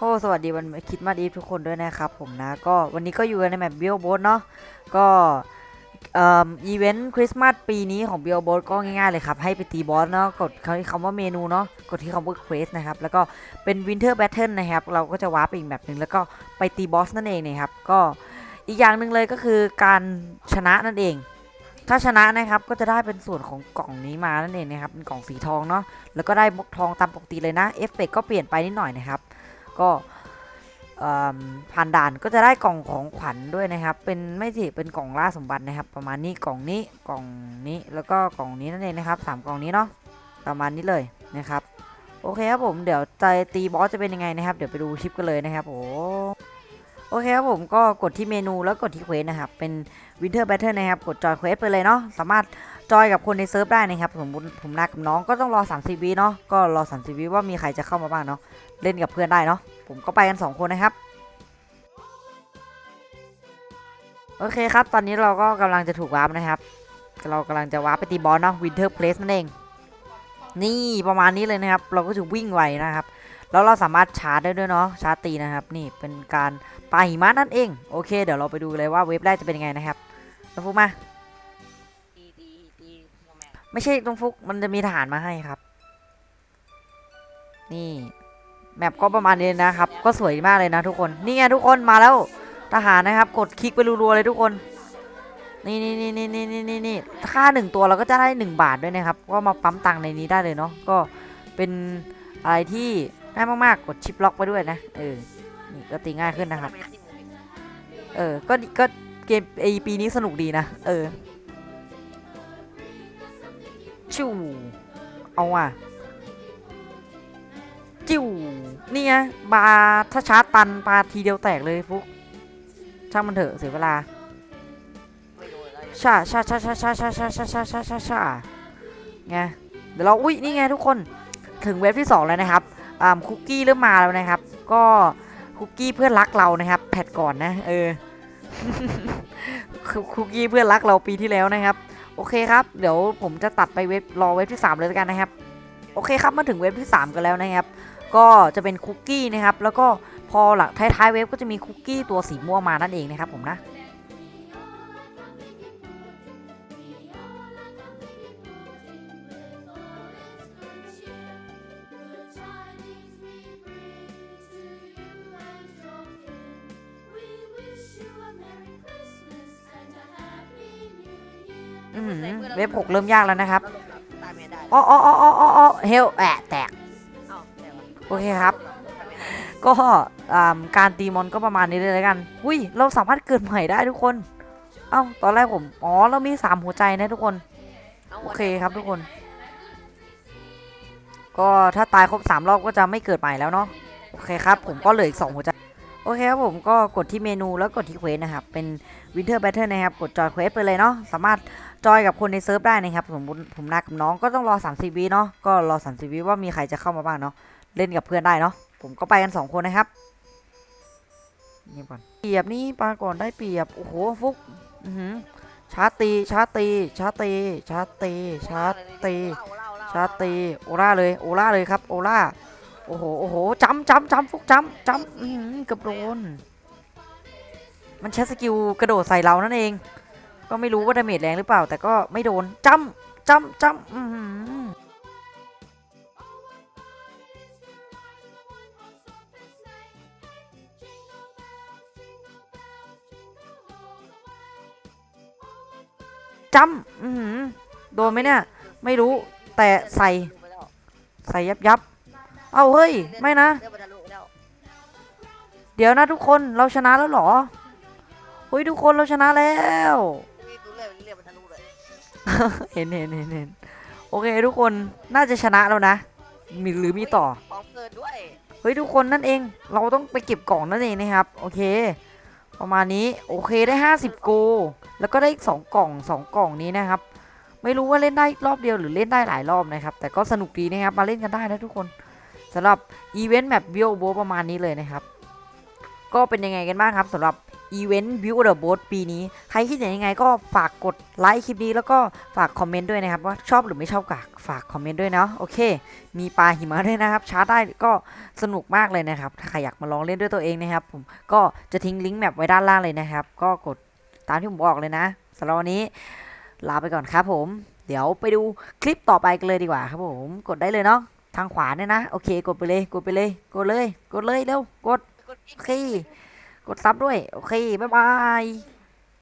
อ้สวัสดีวันคริดมาดีทุกคนด้วยนะครับผมนะ ก็วันนี้ก็อยู่กันในแมปเบลโบสเนาะก็เอ่ออีเวนต์คริสต์มาสปีนี้ของเบลโบสก็ง่ายๆเลยครับ ให้ไปตีบอสเนาะกดคำว่าเมนูเนาะกดที่คำว่าเควสนะครับ แล้วก็เป็นวินเทอร์แบทเทิลนะครับ เราก็จะวาร์ปไปอีกแบบหนึ่งแล้วก็ไปตีบอสนั่นเองนะครับ ก็อีกอย่างหนึ่งเลยก็คือการชนะนั่นเองถ้าชนะนะครับก็จะได้เป็นส่วนของกล่องนี้มานั่นเองนะครับเป็นกล่องสีทองเนาะแล้วก็ได้บกทองตามปกติเลยนะเอฟเฟกก็เปลี่ยนไปนิดหน่อยนะครับ ก็ผ่านด่านก็จะได้กล่องของขวัญด้วยนะครับ เป็นไม่ใช่เป็นกล่องล่าสมบัตินะครับ ประมาณนี้กล่องนี้กล่องนี้แล้วก็กล่องนี้นั่นเองนะครับสามกล่องนี้เนาะประมาณนี้เลยนะครับ โอเคครับผมเดี๋ยวใจตีบอสจะเป็นยังไงนะครับ เดี๋ยวไปดูคลิปกันเลยนะครับโอ้โอเคครับผมก็กดที่เมนูแล้วกดที่เควสนะครับ เป็น Winter Battle นะครับ กดจอยเควสไปเลยเนาะสามารถ จอยกับคนในเซิร์ฟได้นะครับสมมติผมนัดกับน้องก็ต้องรอ 30วิเนาะก็รอ 30วิว่ามีใครจะเข้ามาบ้างเนาะเล่นกับเพื่อนได้เนาะผมก็ไปกัน 2 คนนะครับโอเคครับ ตอนนี้เราก็กำลังจะถูกวาร์ปนะครับ เรากำลังจะวาร์ปไปตีบอลเนาะ Winter Place นั่นเอง นี่ประมาณนี้เลยนะครับ เราก็จะวิ่งไวนะครับ แล้วเราสามารถชาร์จได้ด้วยเนาะ ชาร์จตีนะครับ นี่เป็นการปาหิมะนั่นเอง โอเค เดี๋ยวเราไปดูเลยว่าเว็บแรกจะเป็นยังไงนะครับต้องฟุกมา ไม่ใช่ต้องฟุกมันจะมีทหารมาให้ครับ นี่แมปก็ประมาณนี้นะครับ ก็สวยมากเลยนะทุกคน นี่ไงทุกคนมาแล้วทหารนะครับ กดคลิกไปรัวๆเลยทุกคน นี่นี่นี่นี่นี่นี่นี่นี่ค่าหนึ่งตัวเราก็จะได้หนึ่งบาทด้วยนะครับ ก็มาปั๊มตังค์ในนี้ได้เลยเนาะ ก็เป็นอะไรที่ง่ายมากๆ กดชิปล็อกไปด้วยนะ เออ นี่ก็ตีง่ายขึ้นนะครับ เออ ก็ก็เกมไอปีนี้สนุกดีนะ เออ ชิวเอาว่ะจิ้วนี่ไงบาถ้าชาร์จตันปาทีเดียวแตกเลยฟุกช่างมันเถอะเสียเวลาชาชาชาชาชาชาชาชาชาชาชาชาไงเดี๋ยวเราอุ้ยนี่ไงทุกคนถึงเว็บที่ 2 แล้วนะครับอ่าคุกกี้เริ่มมาแล้วนะครับ ก็คุกกี้เพื่อนรักเรานะครับ แพทก่อนนะ เออคุกกี้เพื่อนรักเราปีที่แล้วนะครับ โอเคครับ เดี๋ยวผมจะตัดไปเว็บรอเว็บที่ 3 เลยแล้วกันนะครับ โอเคครับมาถึงเว็บที่ 3 กันแล้วนะครับ ก็จะเป็นคุกกี้นะครับ แล้วก็พอหลังท้ายๆเว็บก็จะมีคุกกี้ตัวสีม่วงมานั่นเองนะครับผมนะ อือหือเว็บ6เริ่มยากแล้วนะครับแล้วลงแบบตายไม่ได้อ๋ออ๋ออ๋ออ๋ออ๋อเฮลแอะแตก เอ้าแต่ว่าโอเคครับตายไม่ได้ก็อ่าการตีมอนก็ประมาณนี้เลยแล้วกันอุ้ยเราสามารถเกิดใหม่ได้ทุกคน เอ้าตอนแรกผม อ๋อ เรามี3หัวใจนะทุกคนาโอเคครับทุกคน ก็ถ้าตายครบ3รอบก็จะไม่เกิดใหม่แล้วเนาะ โอเคครับ ผมก็เหลืออีก2หัวใจ โอเคครับผมก็กดที่เมนูแล้วกดที่เควสนะครับ เป็น Winter Battle นะครับ กดจอยเควสไปเลยเนาะสามารถจอยกับคนในเซิร์ฟได้นะครับสมมติผมนัดกับน้องก็ต้องรอ30วิเนาะก็รอ30วิว่ามีใครจะเข้ามาบ้างเนาะเล่นกับเพื่อนได้เนาะผมก็ไปกัน 2 คนนะครับนี่ก่อนเปียบนี่ปาก่อนได้เปียบโอ้โหฟุกชาตีชาตีชาตีชาตีชาตีชาตีโอล่าเลยโอล่าเลยครับโอล่า โอ้โห โอ้โหจำจำจำฟุกจำจำอื้อหือเกือบโดน มันใช้สกิลกระโดดใส่เรานั่นเอง ก็ไม่รู้ว่าดาเมจแรงหรือเปล่า แต่ก็ไม่โดนจำจำจำอื้อหือจำอื้อหือโดนไหมเนี่ย ไม่รู้ แต่ใส่ ใส่ยับยับ เอาเฮ้ย ไม่นะเรื่องบรรลุแล้วเดี๋ยวนะทุกคนเราชนะแล้วเหรอเฮ้ยทุกคนเราชนะแล้ว มีตัวเรื่องเรื่องบรรลุเลยเห็นเห็นเห็นเห็นโอเคทุกคนน่าจะชนะแล้วนะ มีหรือมีต่อ ของเกินด้วยเฮ้ยทุกคนนั่นเอง เราต้องไปเก็บกล่องนั่นเองนะครับ โอเค ประมาณนี้โอเคได้ 50 โก แล้วก็ได้อีก2กล่อง2กล่องนี้นะครับ ไม่รู้ว่าเล่นได้รอบเดียวหรือเล่นได้หลายรอบนะครับ แต่ก็สนุกดีนะครับ มาเล่นกันได้นะทุกคน สำหรับอีเวนต์แบบบิโอโบประมาณนี้เลยนะครับ ก็เป็นยังไงกันบ้างครับสำหรับอีเวนต์ Build the Boat ปีนี้ ใครคิดเห็นยังไงก็ฝากกดไลค์คลิปนี้แล้วก็ฝากคอมเมนต์ด้วยนะครับ ว่าชอบหรือไม่ชอบกากฝากคอมเมนต์ด้วยเนาะโอเค มีปลาหิมะด้วยนะครับชาร์จได้ก็สนุกมากเลยนะครับ ถ้าใครอยากมาลองเล่นด้วยตัวเองนะครับ ผมก็จะทิ้งลิงก์แมปไว้ด้านล่างเลยนะครับ ก็กดตามที่ผมบอกเลยนะสำหรับวันนี้ลาไปก่อนครับผม เดี๋ยวไปดูคลิปต่อไปกันเลยดีกว่าครับผม กดได้เลยเนาะ ทางขวาเนี่ยนะ โอเค กดไปเลย กดไปเลย กดเลย กดเลย เร็ว กดกดอีกโอเค กดซับด้วย โอเค บ๊ายบาย